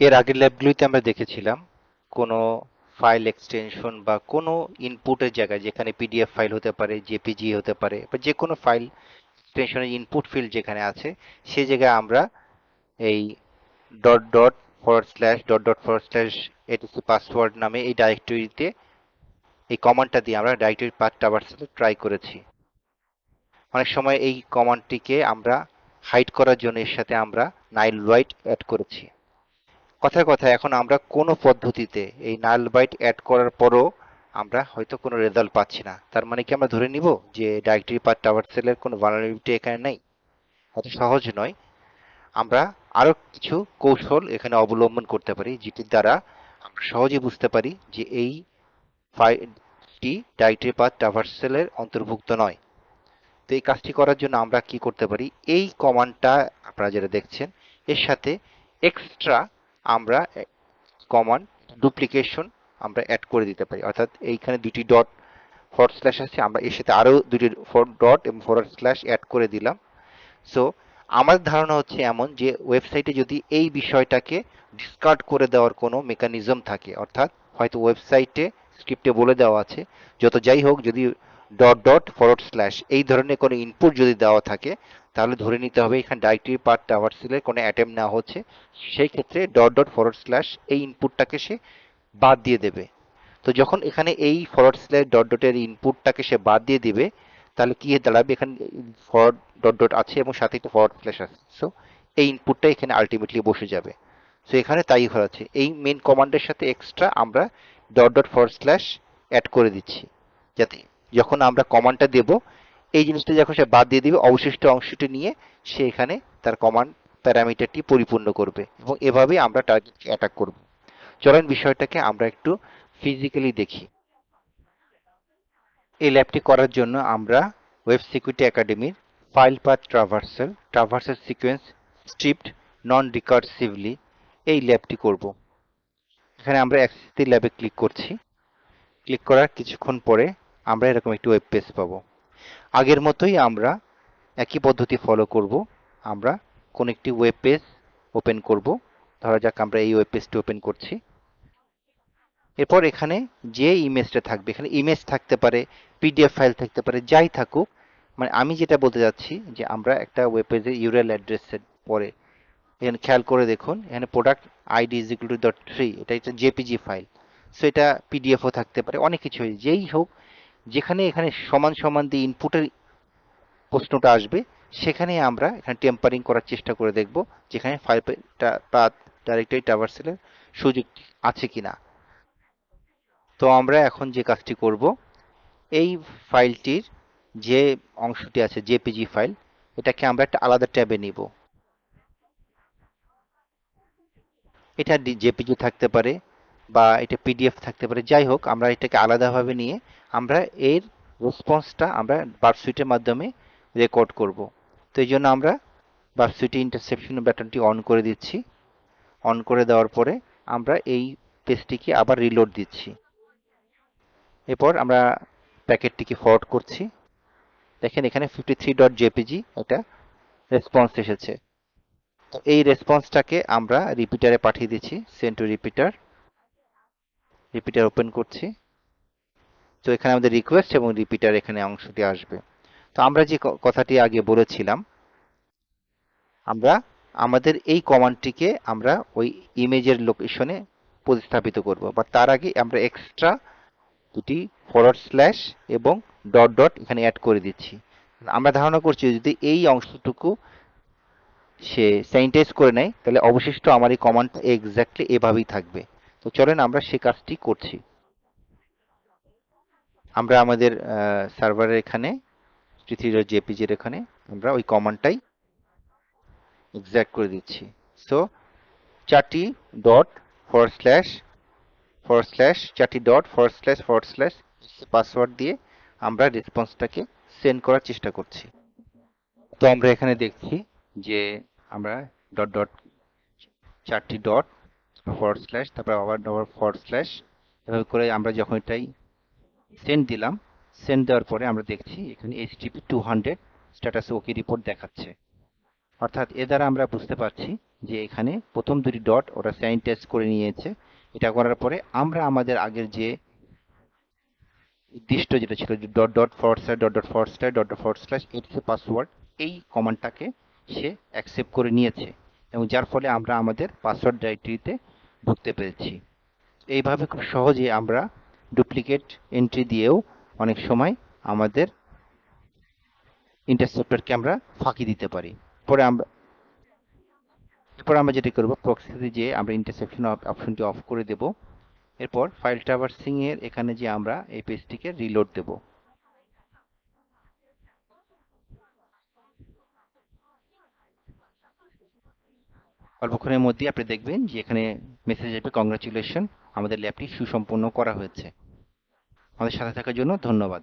এর আগের ল্যাবগুলিতে আমরা দেখেছিলাম কোনো ফাইল এক্সটেনশন বা কোনো ইনপুটের জায়গায় যেখানে পিডিএফ ফাইল হতে পারে জেপিজি হতে পারে বা যে কোনো ফাইল এক্সটেনশনের ইনপুট ফিল্ড যেখানে আছে সেই জায়গায় আমরা এই dot dot forward slash dot dot forward slash ETC password নামে এই ডাইরেক্টরিতে এই কমান্ডটা দিয়ে আমরা ডাইরেক্টরি পাথ সাথে ট্রাই করেছি। অনেক সময় এই কমান্ডটিকে আমরা হাইড করার জন্য এর সাথে আমরা নাইল হোয়াইট অ্যাড করেছি। কথায় কথা এখন আমরা কোনো পদ্ধতিতে এই নাল বাইট অ্যাড করার পরও আমরা হয়তো কোনো রেজাল্ট পাচ্ছি না। তার মানে কি আমরা ধরে নিব যে ডাইরেক্টরি পার টাওয়ার সেলের কোনো ভালনারেবিলিটি এখানে নেই? এত সহজ নয়। আমরা আরও কিছু কৌশল এখানে অবলম্বন করতে পারি, যেটির দ্বারা আমরা সহজে বুঝতে পারি যে এই ফাইলটি ডাইরেক্টরি পার টাওয়ার সেলের অন্তর্ভুক্ত নয়। তো এই কাজটি করার জন্য আমরা কি করতে পারি? এই কমান্ডটা আপনারা যেটা দেখছেন, এর সাথে এক্সট্রা আমরা কমান্ড ডুপ্লিকেশন আমরা অ্যাড করে দিতে পারি। অর্থাৎ এইখানে দুটি ডট ফরওয়ার্ড স্ল্যাশ আছে, আমরা এর সাথে আরও দুটি ডট এবং ফরওয়ার্ড স্ল্যাশ অ্যাড করে দিলাম। সো আমার ধারণা হচ্ছে এমন যে ওয়েবসাইটে যদি এই বিষয়টাকে ডিসকার্ড করে দেওয়ার কোনো মেকানিজম থাকে, অর্থাৎ হয়তো ওয়েবসাইটে স্ক্রিপ্টে বলে দেওয়া আছে, যত যাই হোক, যদি ডট ডট ফরওয়ার্ড স্ল্যাশ এই ধরনের কোনো ইনপুট যদি দেওয়া থাকে, তাহলে ধরে নিতে হবে এখানে ডাইরেক্টরি পার্ট টাওয়ারসেলের কোনো অ্যাটেম্প না হচ্ছে। সেই ক্ষেত্রে ডট ডট ফরওয়ার্ড স্ল্যাশ এই ইনপুটটাকে সে বাদ দিয়ে দেবে। তো যখন এখানে এই ফরওয়ার্ড স্ল্যাশ ডট ডটের ইনপুটটাকে সে বাদ দিয়ে দিবে, তাহলে কি দাঁড়াবে? এখানে ফরওয়ার্ড ডট ডট আছে এবং সাথে একটু ফরওয়ার্ড স্ল্যাশ আছে। সো এই ইনপুটটা এখানে আলটিমেটলি বসে যাবে। সো এখানে তাই হচ্ছে এই মেন কমান্ডের সাথে এক্সট্রা আমরা dot dot forward slash add করে দিচ্ছি, যাতে যখন আমরা কমান্ডটা দেব, এই জিনিসটা যখন সে বাদ দিয়ে দিবে, অবশিষ্ট অংশটি নিয়ে সে এখানে তার কমান্ড প্যারামিটারটি পরিপূর্ণ করবে এবং এভাবে আমরা টার্গেটকে অ্যাটাক করব। চলেন বিষয়টাকে আমরা একটু ফিজিক্যালি দেখি। এই ল্যাবটি করার জন্য আমরা ওয়েব সিকিউরিটি একাডেমির file path traversal traversal sequence stripped non recursively এই ল্যাবটি করব। এখানে আমরা অ্যাক্সেস ল্যাবে ক্লিক করছি। ক্লিক করার কিছুক্ষণ পরে আমরা এরকম একটি ওয়েব পেজ পাবো। আগের মতোই আমরা একই পদ্ধতি ফলো করব। আমরা কোন একটি ওয়েব পেজ ওপেন করব। ধরা যাক আমরা এই ওয়েব পেজটি ওপেন করছি। এরপর এখানে যে ইমেজটা থাকবে, এখানে ইমেজ থাকতে পারে পিডিএফ ফাইল থাকতে পারে, যাই থাকুক মানে আমি যেটা বলতে যাচ্ছি যে আমরা একটা ওয়েব পেজের ইউরাল অ্যাড্রেসের পরে, এখানে খেয়াল করে দেখুন, এখানে product ID is equal to dot three এটা একটা জেপিজি ফাইল সো এটা পিডিএফও থাকতে পারে, অনেক কিছু যেই হোক যেখানে এখানে সমান সমান দিয়ে ইনপুটের প্রশ্নটা আসবে, সেখানে আমরা এখানে টেম্পারিং করার চেষ্টা করে দেখব যেখানে ফাইলটা পাথ ডাইরেক্টরি ট্রাভার্সেলের সুযোগ আছে কিনা। তো আমরা এখন যে কাজটি করব, এই ফাইলটির যে অংশটি আছে জেপিজি ফাইল এটাকে আমরা একটা আলাদা ট্যাবে নিব। এটা জেপিজি থাকতে পারে বা এটা পিডিএফ থাকতে পারে, যাই হোক, আমরা এটাকে আলাদাভাবে নিয়ে আমরা এর রেসপন্সটা আমরা বার্বসুইটের মাধ্যমে রেকর্ড করব। তো এই জন্য আমরা বার্বসুইটে ইন্টারসেপশন ব্যাটনটি অন করে দিচ্ছি। অন করে দেওয়ার পরে আমরা এই পেজটিকে আবার রিলোড দিচ্ছি। এরপর আমরা প্যাকেটটিকে ফরওয়ার্ড করছি। দেখেন এখানে ফিফটি থ্রি ডট জেপিজি একটা রেসপন্স এসেছে। তো এই রেসপন্সটাকে আমরা রিপিটারে পাঠিয়ে দিচ্ছি sent to repeater repeater open করছি। তো এখানে আমাদের রিকোয়েস্ট এবং রিপিটার এখানে অংশটি আসবে। তো আমরা যে কথাটি আগে বলেছিলাম, আমরা আমাদের এই কমান্ডটিকে আমরা ওই ইমেজের লোকেশনে প্রতিস্থাপিত করব। বা তার আগে আমরা এক্সট্রা দুটি ফরওয়ার্ড স্ল্যাশ এবং ডট ডট এখানে অ্যাড করে দিচ্ছি। আমরা ধারণা করছি যদি এই অংশটুকু সে স্যানিটাইজ করে নেয়, তাহলে অবশিষ্ট আমার এই কমান্ডটা এক্স্যাক্টলি এভাবেই থাকবে। তো চলেন আমরা সে কাজটি করছি। আমরা আমাদের সার্ভারের এখানে থ্রি জেপিজির এখানে, আমরা ওই কমান্ডটাই এক্স্যাক্ট করে দিচ্ছি। সো চারটি dot for slash for slash চারটি dot for slash for slash password দিয়ে আমরা রেসপন্সটাকে সেন্ড করার চেষ্টা করছি। তো আমরা এখানে দেখছি যে আমরা ডট ডট চারটি ডট ফরওয়ার্ড স্ল্যাশ তারপর আবার ডবল ফরওয়ার্ড স্ল্যাশ এভাবে করে আমরা যখন এটাই সেন্ড দিলাম সেন্ড দেওয়ার পরে আমরা দেখছি এখানে HTTP two hundred status okay report দেখাচ্ছে। অর্থাৎ এ দ্বারা আমরা বুঝতে পারছি যে এখানে প্রথম দুটি ডট ওরা স্যানিটাইজ করে নিয়েছে। এটা করার পরে আমরা আমাদের আগের যে নির্দিষ্ট যেটা ছিল dot dot forward slash dot dot forward slash dot dot forward slash এটি পাসওয়ার্ড এই কমান্ডটাকে সে অ্যাকসেপ্ট করে নিয়েছে। এবং যার ফলে আমরা আমাদের পাসওয়ার্ড ডাইরেক্টরিতে ঢুকতে পেরেছি। এইভাবে খুব সহজে আমরা ডুপ্লিকেট এন্ট্রি দিয়েও অনেক সময় আমাদের ইন্টারসেপ্টরকে আমরা ফাঁকি দিতে পারি। পরে আমরা এরপর আমরা যেটা করব প্রক্সিতে যে আমরা ইন্টারসেপশন অপশনটি অফ করে দেব, এরপর ফাইল ট্রাভার্সিং এর এখানে যে আমরা এই পেজটিকে রিলোড দেব। অল্পক্ষণের মধ্যে আপনি দেখবেন যে এখানে মেসেজ আসবে কংগ্রাচুলেশন আমাদের ল্যাবটি সুসম্পন্ন করা হয়েছে। আমাদের সাথে থাকার জন্য ধন্যবাদ।